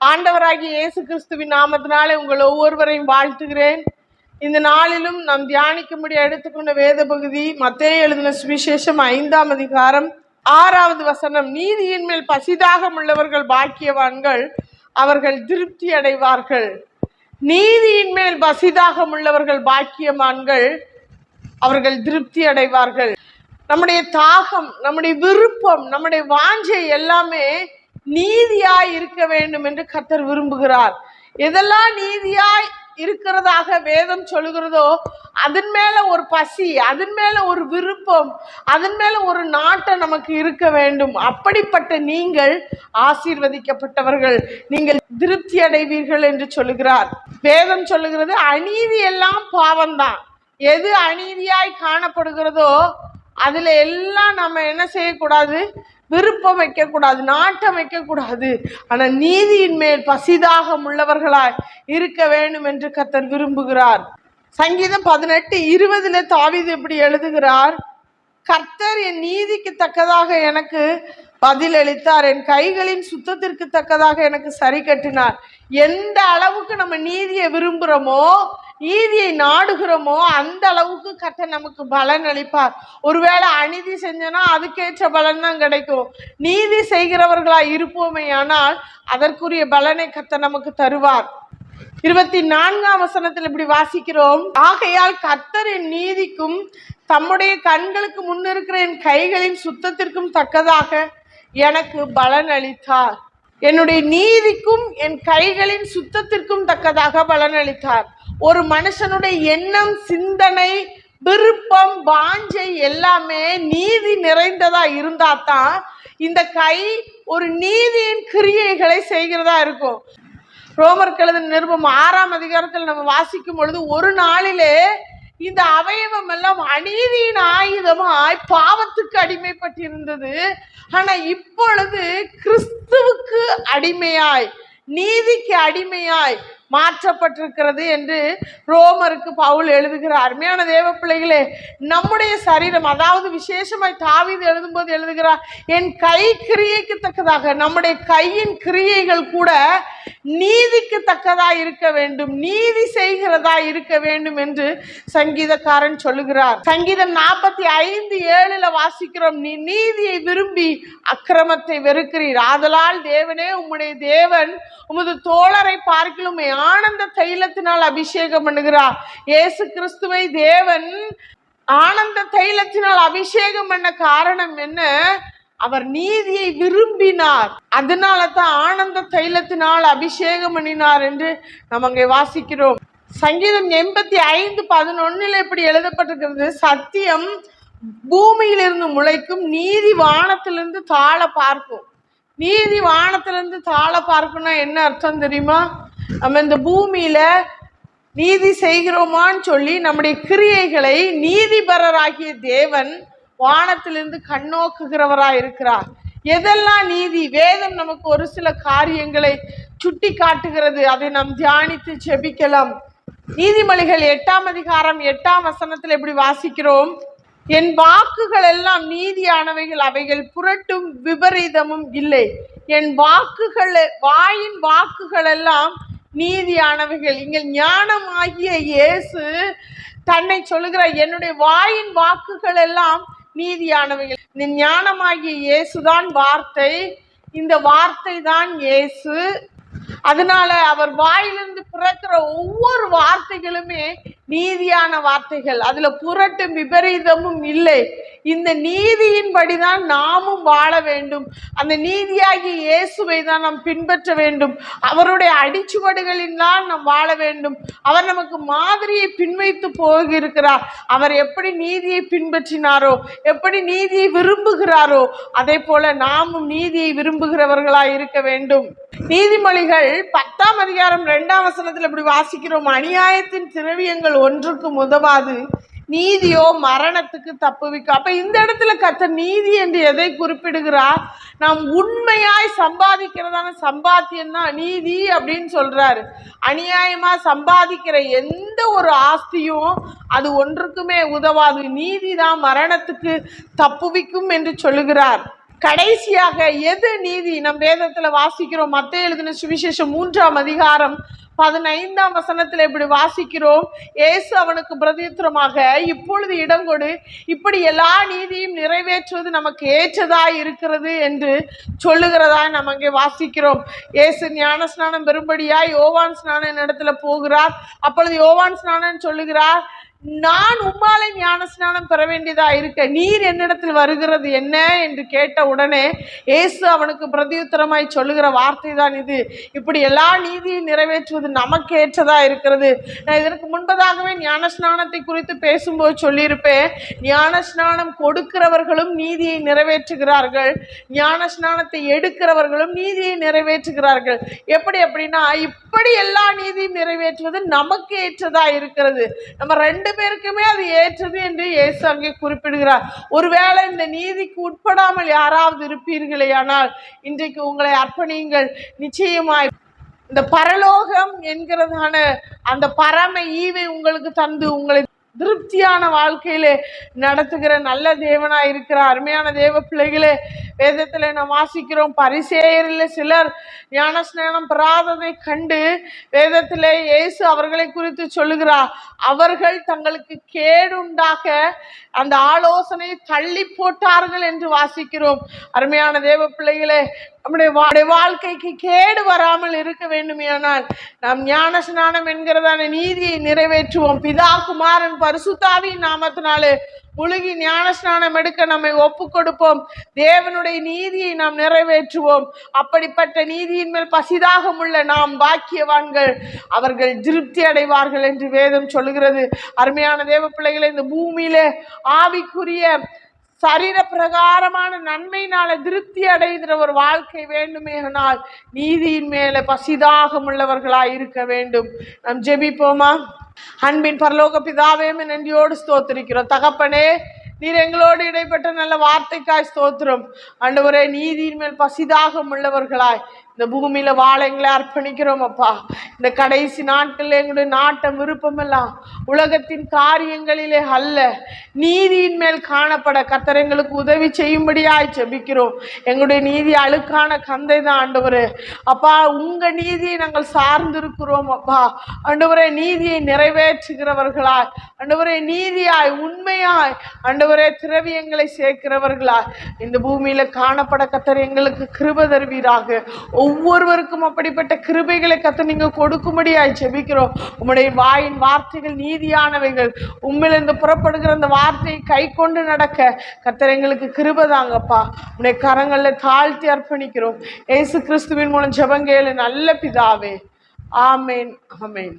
ஆண்டவராகிய இயேசு கிறிஸ்துவின் நாமத்தினாலே உங்கள் ஒவ்வொருவரையும் வாழ்த்துகிறேன். இந்த நாளிலும் நாம் தியானிக்கும்படி எடுத்துக்கொண்ட வேத பகுதி மத்தே எழுதின சுவிசேஷம் ஐந்தாம் அதிகாரம் ஆறாவது வசனம். நீதியின் மேல் பசிதாகம் உள்ளவர்கள் பாக்கியவான்கள் அவர்கள் திருப்தி அடைவார்கள். நீதியின் மேல் பசிதாகம் உள்ளவர்கள் பாக்கியவான்கள் அவர்கள் திருப்தி அடைவார்கள். நம்முடைய தாகம் நம்முடைய விருப்பம் நம்முடைய வாஞ்சை எல்லாமே நீதியாய் இருக்க வேண்டும் என்று கர்த்தர் விரும்புகிறார். எதெல்லாம் நீதியாய் இருக்கிறதாக வேதம் சொல்லுகிறதோ அதன் மேல ஒரு பசி அதன் மேல ஒரு விருப்பம் அதன் மேல ஒரு நாட்டம் நமக்கு இருக்க வேண்டும். அப்படிப்பட்ட நீங்கள் ஆசீர்வதிக்கப்பட்டவர்கள். நீங்கள் திருப்தி அடைவீர்கள் என்று சொல்லுகிறார். வேதம் சொல்லுகிறது அநீதி எல்லாம் பாவம்தான். எது அநீதியாய் காணப்படுகிறதோ அதுல எல்லாம் நம்ம என்ன செய்யக்கூடாது? விருப்பம் வைக்கக்கூடாது நாட்டம் வைக்கக்கூடாது. ஆனால் நீதியின் மேல் பசிதாகம் உள்ளவர்களாய் இருக்க வேண்டும் என்று கர்த்தர் விரும்புகிறார். சங்கீதம் பதினெட்டு இருபதுல தாவிது இப்படி எழுதுகிறார் கர்த்தர் என் நீதிக்கு தக்கதாக எனக்கு பதில் அளித்தார் என் கைகளின் சுத்தத்திற்கு தக்கதாக எனக்கு சரி கட்டினார். எந்த அளவுக்கு நம்ம நீதியை விரும்புகிறோமோ நீதியை நாடுகிறோமோ அந்த அளவுக்கு கர்த்தர் நமக்கு பலன் அளிப்பார். ஒருவேளை அநீதி செஞ்சோன்னா அதுக்கேற்ற பலன் தான் கிடைக்கும். நீதி செய்கிறவர்களா இருப்போமே ஆனால் அதற்குரிய பலனை கத்த நமக்கு தருவார். இருபத்தி நான்காம் வசனத்தில் இப்படி வாசிக்கிறோம். ஆகையால் கத்தரின் என் நீதிக்கும் தம்முடைய கண்களுக்கு முன்னிருக்கிற என் கைகளின் சுத்தத்திற்கும் தக்கதாக எனக்கு பலன் அளித்தார். என்னுடைய நீதிக்கும் என் கைகளின் சுத்தத்திற்கும் தக்கதாக பலன் அளித்தார். ஒரு மனுஷனுடைய எண்ணம் சிந்தனை விருப்பம் வாஞ்சை எல்லாமே நீதி நிறைந்ததா இருந்தா தான் இந்த கை ஒரு நீதியின் கிரியைகளை செய்கிறதா இருக்கும். ரோமர் கழுதின் நிருபம் ஆறாம் அதிகாரத்தில் நம்ம வாசிக்கும் பொழுது ஒரு நாளிலே இந்த அவயவம் எல்லாம் அநீதியின் ஆயுதமாய் பாவத்துக்கு அடிமைப்பட்டிருந்தது. ஆனா இப்பொழுது கிறிஸ்துவுக்கு அடிமையாய் நீதிக்கு அடிமையாய் மாற்றப்பட்டிருக்கிறது என்று ரோமருக்கு பவுல் எழுதுகிறார். அருமையான தேவ பிள்ளைகளே நம்முடைய சரீரம் அதாவது விசேஷமாய் தாவிது எழுதும்போது எழுதுகிறார் என் கை கிரியைக்கு தக்கதாக நம்முடைய கையின் கிரியைகள் கூட நீதிக்கு தக்கதா இருக்க வேண்டும் நீதி செய்கிறதா இருக்க வேண்டும் என்று சங்கீதக்காரன் சொல்லுகிறார். சங்கீதம் நாற்பத்தி ஐந்து ஏழுல வாசிக்கிறோம் நீ நீதியை விரும்பி அக்கிரமத்தை வெறுக்கிறீர் ஆதலால் தேவனே உம்முடைய தேவன் உமது தோழரை பார்க்கலுமே ஆனந்த தைலத்தினால் அபிஷேகம் பண்ணுகிறார் இயேசு கிறிஸ்துவை தேவன் ஆனந்த தைலத்தினால் அபிஷேகம் பண்ண காரணம் என்ன? அவர் நீதியை விரும்பினார். அதனால தான் ஆனந்த தைலத்தினால் அபிஷேகம் பண்ணினார் என்று நம்ம அங்கே வாசிக்கிறோம். சங்கீதம் எண்பத்தி ஐந்து பதினொன்னுல இப்படி எழுதப்பட்டிருக்கிறது. சத்தியம் பூமியிலிருந்து முளைக்கும் நீதி வானத்திலிருந்து தாழ பார்க்கும். நீதி வானத்திலிருந்து தாழ பார்க்கணும்னா என்ன அர்த்தம் தெரியுமா? நம்ம இந்த பூமியில நீதி செய்கிறோமான்னு சொல்லி நம்முடைய கிரியைகளை நீதிபரராகிய தேவன் வானத்திலிருந்து கண்ணோக்குகிறவரா இருக்கிறார். எதெல்லாம் நீதி? வேதம் நமக்கு ஒரு சில காரியங்களை சுட்டி காட்டுகிறது. அதை நாம் தியானித்து செபிக்கலாம். நீதிமொழிகள் எட்டாம் அதிகாரம் எட்டாம் வசனத்தில் எப்படி வாசிக்கிறோம்? என் வாக்குகள் எல்லாம் நீதியானவைகள் அவைகள் புரட்டும் விபரீதமும் இல்லை. என் வாக்குகள் வாயின் வாக்குகள் எல்லாம் நீதியானவைகள். இங்கே ஞானமாகிய இயேசு தன்னை சொல்லுகிறார் என்னுடைய வாயின் வாக்குகள் எல்லாம் நீதியானவைகள். இந்த ஞானமாகிய இயேசுதான் வார்த்தை. இந்த வார்த்தை தான் இயேசு. அதனால அவர் வாயிலிருந்து பிறக்கிற ஒவ்வொரு வார்த்தைகளுமே நீதியான வார்த்தைகள். அதுல புரட்டும் விபரீதமும் இல்லை. இந்த நீதியின்படிதான் நாமும் வாழ வேண்டும். அந்த நீதியாகிய இயேசுவை தான் நாம் பின்பற்ற வேண்டும். அவருடைய அடிச்சுவடுகளினால் நாம் வாழ வேண்டும். அவர் நமக்கு மாதிரியை பின்வைத்து போகிருக்கிறார் அவர் எப்படி நீதியை பின்பற்றினாரோ எப்படி நீதியை விரும்புகிறாரோ அதே போல நாமும் நீதியை விரும்புகிறவர்களாய் இருக்க வேண்டும். நீதிமொழிகள் பத்தாம் அதிகாரம் இரண்டாம் வசனத்தில் இப்படி வாசிக்கிறோம் அநியாயத்தின் திரவியங்கள் ஒன்றுக்கும் உதவாது. நீதியோ மரணத்துக்கு தப்புவிக்கும் அப்ப இந்த இடத்துல கத்த நீதி என்று எதை குறிப்பிடுகிறார்? நாம் உண்மையாய் சம்பாதிக்கிறதான சம்பாத்தியம் தான் நீதி அப்படின்னு சொல்றாரு. அநியாயமா சம்பாதிக்கிற எந்த ஒரு ஆஸ்தியும் அது ஒன்றுக்குமே உதவாது. நீதி தான் மரணத்துக்கு தப்புவிக்கும் என்று சொல்லுகிறார். கடைசியாக எது நீதி? நம் வேதத்துல வாசிக்கிறோம். மத்திய எழுதின சுவிசேஷம் மூன்றாம் அதிகாரம் பதினைந்தாம் வசனத்தில் இப்படி வாசிக்கிறோம். ஏசு அவனுக்கு பிரதித்திரமாக இப்பொழுது இடம் கொடு. இப்படி எல்லா நீதியும் நிறைவேற்றுவது நமக்கு ஏற்றதா இருக்கிறது? என்று சொல்லுகிறதா நம்ம அங்கே வாசிக்கிறோம். ஏசு ஞான ஸ்நானம் பெறும்படியாய் யோவான் ஸ்நானம் இடத்துல போகிறார். அப்பொழுது யோவான் ஸ்நானம் சொல்லுகிறார் நான் உம்மாலை ஞான ஸ்நானம் பெற வேண்டியதா இருக்க? நீர் என்னிடத்தில் வருகிறது என்ன? என்று கேட்ட உடனே இயேசு அவனுக்கு பிரதியுத்தரமாய் சொல்லுகிற வார்த்தை தான் இது. இப்படி எல்லா நீதியும் நிறைவேற்றுவது நமக்கு ஏற்றதா இருக்கிறது. நான் இதற்கு முன்பதாகவே ஞான ஸ்நானத்தை குறித்து பேசும்போது சொல்லியிருப்பேன். ஞான ஸ்நானம் கொடுக்கிறவர்களும் நீதியை நிறைவேற்றுகிறார்கள். ஞான ஸ்நானத்தை எடுக்கிறவர்களும் நீதியை நிறைவேற்றுகிறார்கள். எப்படி அப்படின்னா இப்படி எல்லா நீதியும் நிறைவேற்றுவது நமக்கு ஏற்றதா இருக்கிறது. நம்ம ரெண்டு பேருக்குமே அது ஏற்றது என்று இயேசு அங்கே குறிப்பிடுகிறார். ஒருவேளை இந்த நீதிக்கு உட்படாமல் யாராவது இருப்பீர்களே ஆனால் இன்றைக்கு உங்களை அர்ப்பணியுங்கள். நிச்சயமாய் இந்த பரலோகம் என்கிறதான அந்த பரம ஈவை உங்களுக்கு தந்து உங்களை திருப்தியான வாழ்க்கையிலே நடத்துகிற நல்ல தேவனா இருக்கிற அருமையான தேவ பிள்ளைகளே வேதத்தில் நாம் வாசிக்கிறோம் பரிசேயரில் சிலர் ஞானஸ்நானம் பெறாததை கண்டு வேதத்தில் இயேசு அவர்களை குறித்து சொல்லுகிறார். அவர்கள் தங்களுக்கு கேடுண்டாக அந்த ஆலோசனை தள்ளி போட்டார்கள் என்று வாசிக்கிறோம். அருமையான தேவ பிள்ளைகளே நம்முடைய வாழ்க்கைக்கு கேடு வராமல் இருக்க வேண்டுமேனால் நாம் ஞான ஸ்நானம் என்கிறதான நீதியை நிறைவேற்றுவோம். பிதா குமாரன் பரிசுத்தாவின் நாமத்தினாலே முழுகி ஞான ஸ்நானம் எடுக்க நம்மை ஒப்பு கொடுப்போம் தேவனுடைய நீதியை நாம் நிறைவேற்றுவோம். அப்படிப்பட்ட நீதியின் மேல் பசிதாகம் உள்ள நாம் பாக்கியவான்கள் அவர்கள் திருப்தி அடைவார்கள் என்று வேதம் சொல்லுகிறது. அருமையான தேவ பிள்ளைகளை இந்த பூமியிலே ஆவிக்குரிய சரீர பிரகாரமான நன்மையினால திருப்தி அடைகிற ஒரு வாழ்க்கை வேண்டுமேனால் நீதியின் மேல பசிதாகம் உள்ளவர்களாய் இருக்க வேண்டும். நாம் ஜெபிப்போமா? அன்பின் பரலோக பிதாவே நன்றியோடு ஸ்தோத்திருக்கிறோம். தகப்பனே நீர் எங்களோடு இடைப்பட்ட நல்ல வார்த்தைக்காய் ஸ்தோத்திரம். அண்டவரே நீதியின் மேல் பசிதாகம் உள்ளவர்களாய் இந்த பூமியில வாழ எங்களை அர்ப்பணிக்கிறோம் அப்பா. இந்த கடைசி நாட்களில் எங்களுடைய நாட்டம் விருப்பமெல்லாம் உலகத்தின் காரியங்களிலே அல்ல. நீதியின் மேல் காணப்பட கர்த்தர் எங்களுக்கு உதவி செய்யும்படியாய் செபிக்கிறோம் எங்களுடைய நீதி அழுக்கான கந்தை தான் ஆண்டவர். அப்பா உங்க நீதியை நாங்கள் சார்ந்திருக்கிறோம் அப்பா. ஆண்டவரே நீதியை நிறைவேற்றுகிறவர்களாய். ஆண்டவரே நீதியாய் உண்மையாய். ஆண்டவரே திரவியங்களை சேர்க்கிறவர்களாய். இந்த பூமியில காணப்பட கத்தர் எங்களுக்கு கிருப தருவீராக. ஒவ்வொருவருக்கும் அப்படிப்பட்ட கிருபைகளை கத்த நீங்க கொடுக்கும்படியாய் செபிக்கிறோம். உம்முடைய வாயின் வார்த்தைகள் நீதியானவைகள். உம்மிலிருந்து புறப்படுகிற அந்த வார்த்தையை கை கொண்டு நடக்க கத்தர் எங்களுக்கு கிருபதாங்கப்பா உன்னை கரங்களில் தாழ்த்தி அர்ப்பணிக்கிறோம். ஏசு கிறிஸ்துவின் மூலம் ஜபங்கேலு நல்ல பிதாவே. ஆமேன் ஆமேன்.